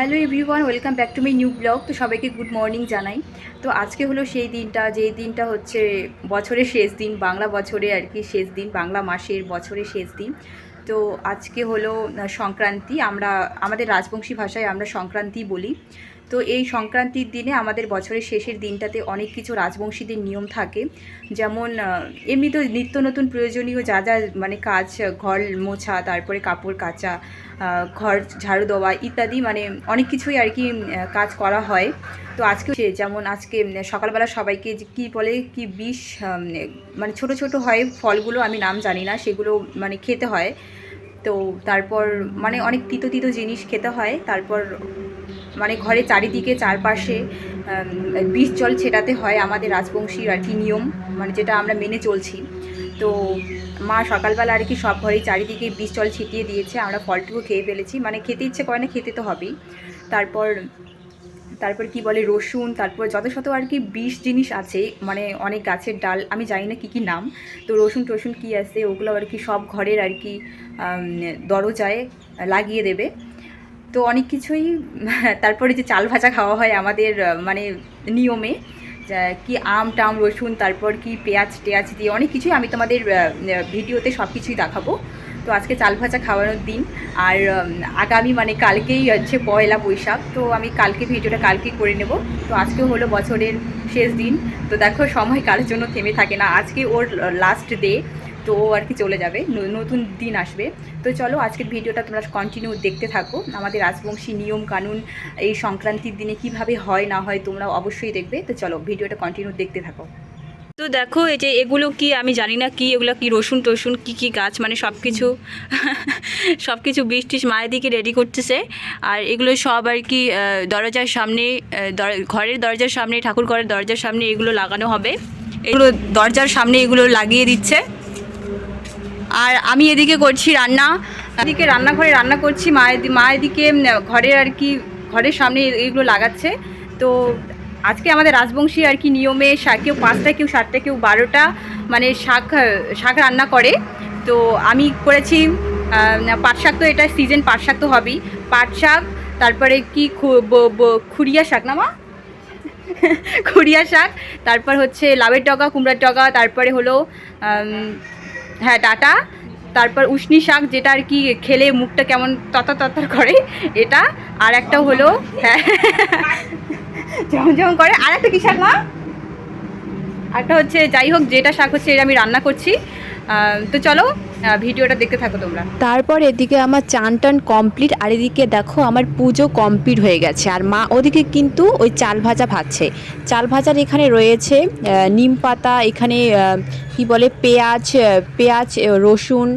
Hello everyone, welcome back to my new blog. তো সবাইকে good morning জানাই। তো আজকে হলো সেই দিনটা যেই দিনটা হচ্ছে বছরের শেষ দিন, বাংলা বছরে আর কি শেষ দিন, বাংলা মাসের বছরের শেষ দিন। তো আজকে হলো সংক্রান্তি, আমরা, আমাদের রাজবংশী ভাষায় আমরা সংক্রান্তি বলি। তো এই সংক্রান্তির দিনে আমাদের বছরের শেষের দিনটাতে অনেক কিছু রাজবংশীদের নিয়ম থাকে। যেমন এমনি তো নিত্য নতুন প্রয়োজনীয় যা যা মানে কাজ, ঘর মোছা, তারপরে কাপড় কাচা ঘর ঝাড়ু দেওয়া ইত্যাদি মানে অনেক কিছুই আর কি কাজ করা হয়। তো আজকে যেমন আজকে সকালবেলা সবাইকে কী বলে, কি বিষ মানে ছোট ছোট হয় ফলগুলো, আমি নাম জানি না, সেগুলো মানে খেতে হয়। তো তারপর মানে অনেক তিতো তিতো জিনিস খেতে হয়। তারপর মানে ঘরে চারিদিকে চারপাশে বিষ জল ছেটাতে হয় আমাদের রাজবংশীর আর কি নিয়ম মানে যেটা আমরা মেনে চলছি। তো মা সকালবেলা আর কি সব ঘরেই চারিদিকে বিষ জল ছিটিয়ে দিয়েছে, আমরা ফলটুকু খেয়ে ফেলেছি। মানে খেতে ইচ্ছে করে না, খেতে তো হবেই। তারপর তারপর কি বলে রসুন, তারপর যত শত আর কি বিষ জিনিস আছে মানে অনেক গাছের ডাল, আমি জানি না কী কী নাম, তো রসুন টসুন কী আছে, ওগুলো আর কি সব ঘরের আর কি দরজায় লাগিয়ে দেবে। তো অনেক কিছুই, তারপরে যে চাল ভাজা খাওয়া হয় আমাদের মানে নিয়মে কি আম, টাম, রসুন, তারপর কি পেঁয়াজ, টেয়াজ দিয়ে অনেক কিছুই আমি তোমাদের ভিডিওতে সব কিছুই দেখাবো। তো আজকে চাল ভাজা খাওয়ানোর দিন। আর আগামী মানে কালকেই হচ্ছে পয়লা বৈশাখ, তো আমি কালকে ভিডিওটা কালকেই করে নেব। তো আজকে হলো বছরের শেষ দিন। তো দেখো, সময় কার জন্য থেমে থাকে না। আজকে ওর লাস্ট ডে তো আর কি চলে যাবে। নতুন দিন আসবে। তো চলো, আজকের ভিডিওটা তোমরা কন্টিনিউ দেখতে থাকো। আমাদের রাজবংশী নিয়ম কানুন, এই সংক্রান্তির দিনে কীভাবে হয়, না হয় তোমরা অবশ্যই দেখবে। তো চলো, ভিডিওটা কন্টিনিউ দেখতে থাকো। তো দেখো, এই যে এগুলো কি আমি জানি না কি, এগুলো কি রসুন টসুন, কি কি গাছ মানে সব কিছু সব কিছু বীজ টিস মায়ের দিকে রেডি করতেছে। আর এগুলো সব আর কি দরজার সামনে ঘরের দরজার সামনে, ঠাকুর ঘরের দরজার সামনে এগুলো লাগানো হবে। এগুলো দরজার সামনে এগুলো লাগিয়ে দিচ্ছে। আর আমি এদিকে করছি রান্না। এদিকে রান্নাঘরে রান্না করছি, মায়ের মা এদিকে ঘরের আর কি, ঘরের সামনে এগুলো লাগাচ্ছে। তো আজকে আমাদের রাজবংশী আর কি নিয়মে কেউ পাঁচটা কেউ সাতটা কেউ বারোটা মানে শাক শাক রান্না করে। তো আমি করেছি পাট শাক তো এটা সিজন পাট শাক তো হবেই। পাট শাক, তারপরে কি খু- ব- ব- খুরিয়া শাক না মা? খুরিয়া শাক, তারপর হচ্ছে লাউয়ের ডগা কুমড়ার ডগা তারপরে হলো হ্যাঁ ডাটা, তারপর উষ্নি শাক যেটা আর কি খেলে মুখটা কেমন ততা ততার করে, এটা, আর একটা হলো হ্যাঁ যেমন করে। আর একটা কী শাক, মা? একটা হচ্ছে, যাই হোক, যেটা শাক হচ্ছে, এটা আমি রান্না করছি। তো চলো ভিডিওটা দেখতে থাকো তোমরা। তারপর এদিকে আমার চান টান কমপ্লিট আর এদিকে দেখো, আমার পুজো কমপ্লিট হয়ে গেছে। আর মা, ওদিকে কিন্তু ওই চাল ভাজা ভাজছে। চাল ভাজার এখানে রয়েছে নিম পাতা, এখানে কি বলে, পেঁয়াজ পেঁয়াজ রসুন,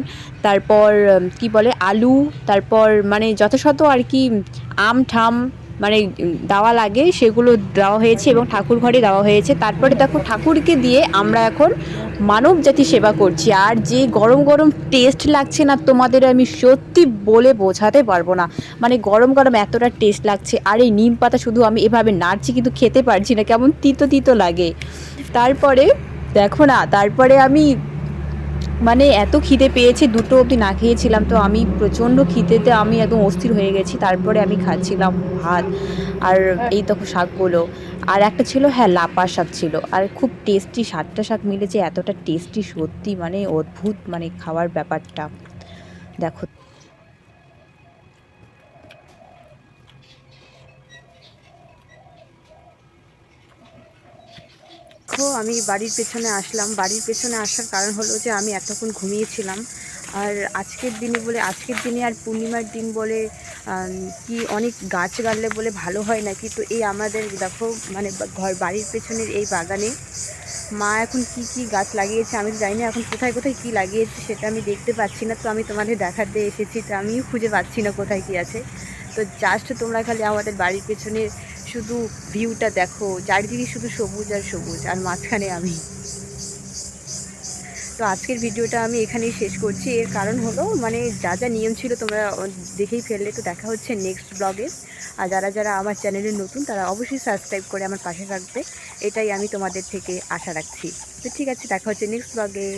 তারপর কি বলে, আলু, তারপর মানে শত আর কি, আম, ঠাম মানে দেওয়া লাগে, সেগুলো দেওয়া হয়েছে এবং ঠাকুর ঘরে দেওয়া হয়েছে। তারপরে দেখো, ঠাকুরকে দিয়ে আমরা এখন মানব জাতি সেবা করছি। আর যে গরম গরম টেস্ট লাগছে না, তোমাদের আমি সত্যি বলে বোঝাতে পারব না। মানে গরম গরম এতটা টেস্ট লাগছে। আর এই নিম পাতা শুধু আমি এভাবে নাড়ছি, কিন্তু খেতে পারছি না, কেমন তিতো তিতো লাগে। তারপরে, দেখো না, তারপরে আমি মানে এত খিদে পেয়েছে দুটো অবধি না খেয়েছিলাম তো আমি প্রচণ্ড খিদেতে আমি একদম অস্থির হয়ে গেছি। তারপরে আমি খাচ্ছিলাম ভাত আর এই তখন শাকগুলো। আর একটা ছিল হ্যাঁ লাপা শাক ছিল। আর খুব টেস্টি সাতটা শাক মিলেছে এতটা টেস্টি সত্যি মানে অদ্ভুত মানে খাওয়ার ব্যাপারটা। দেখো। দেখো, আমি বাড়ির পেছনে আসলাম। বাড়ির পেছনে আসার কারণ হলো যে আমি এতক্ষণ ঘুমিয়েছিলাম। আর আজকের দিনে বলে, আজকের দিনে আর পূর্ণিমার দিন বলে কি অনেক গাছ গাড়লে বলে ভালো হয় নাকি? তো এই আমাদের দেখো মানে ঘর, বাড়ির পেছনের এই বাগানে মা এখন কি কি গাছ লাগিয়েছে আমি জানি না, এখন কোথায় কোথায় কি লাগিয়েছে সেটা আমি দেখতে পাচ্ছি না। তো আমি তোমাদের দেখাতে এসেছি, তো আমিও খুঁজে পাচ্ছি না কোথায় কি আছে। তো জাস্ট তোমরা খালি আমাদের বাড়ির পেছনের শুধু ভিউটা দেখো, চারিদিকে শুধু সবুজ আর সবুজ, আর মাঝখানে আমি। তো আজকের ভিডিওটা আমি এখানেই শেষ করছি। এর কারণ হলো মানে যা যা নিয়ম ছিল তোমরা দেখেই ফেললে। তো দেখা হচ্ছে নেক্সট ব্লগে আর যারা যারা আমার চ্যানেলে নতুন, তারা অবশ্যই সাবস্ক্রাইব করে আমার পাশে থাকবে। এটাই আমি তোমাদের থেকে আশা রাখছি। তো ঠিক আছে, দেখা হচ্ছে নেক্সট ব্লগে